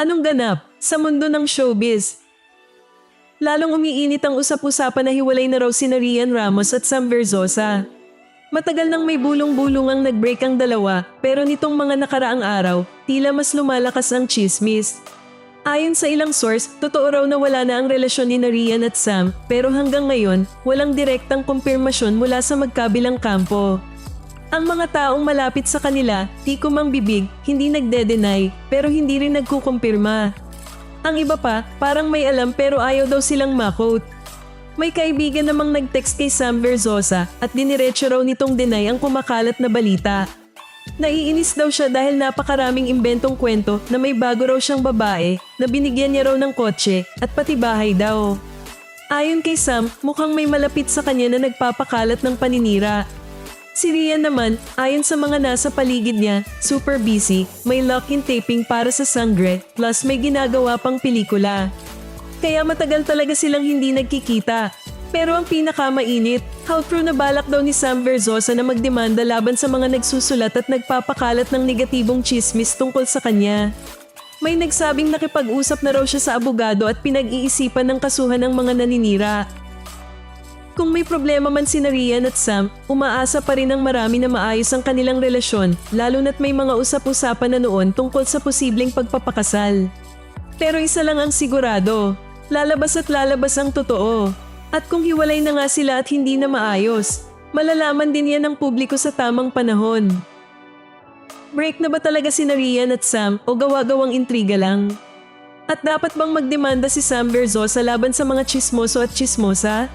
Anong ganap sa mundo ng showbiz? Lalong umiinit ang usap-usapan na hiwalay na raw si Rian Ramos at Sam Verzosa. Matagal nang may bulong-bulong ang nag-break ang dalawa pero nitong mga nakaraang araw, tila mas lumalakas ang chismis. Ayon sa ilang source, totoo raw na wala na ang relasyon ni Rian at Sam pero hanggang ngayon, walang direktang kumpirmasyon mula sa magkabilang kampo. Ang mga taong malapit sa kanila, tikom ang bibig, hindi nagde-deny, pero hindi rin nagkukumpirma. Ang iba pa, parang may alam pero ayaw daw silang makot. May kaibigan namang nag-text kay Sam Verzosa at diniretso raw nitong deny ang kumakalat na balita. Naiinis daw siya dahil napakaraming imbentong kwento na may bago raw siyang babae na binigyan niya raw ng kotse at pati bahay daw. Ayon kay Sam, mukhang may malapit sa kanya na nagpapakalat ng paninira Si Rian naman, ayon sa mga nasa paligid niya, super busy, may lock-in taping para sa sangre, plus may ginagawa pang pelikula. Kaya matagal talaga silang hindi nagkikita. Pero ang pinakamainit, how true na balak daw ni Sam Verzosa na magdemanda laban sa mga nagsusulat at nagpapakalat ng negatibong chismis tungkol sa kanya. May nagsabing nakipag-usap na raw siya sa abogado at pinag-iisipan ng kasuhan ng mga naninira. Kung may problema man si Rian at Sam, umaasa pa rin ang marami na maayos ang kanilang relasyon lalo na't may mga usap-usapan na noon tungkol sa posibleng pagpapakasal. Pero isa lang ang sigurado, lalabas at lalabas ang totoo. At kung hiwalay na nga sila at hindi na maayos, malalaman din yan ng publiko sa tamang panahon. Break na ba talaga si Rian at Sam o gawa-gawang intriga lang? At dapat bang magdemanda si Sam Verzosa laban sa mga chismoso at chismosa?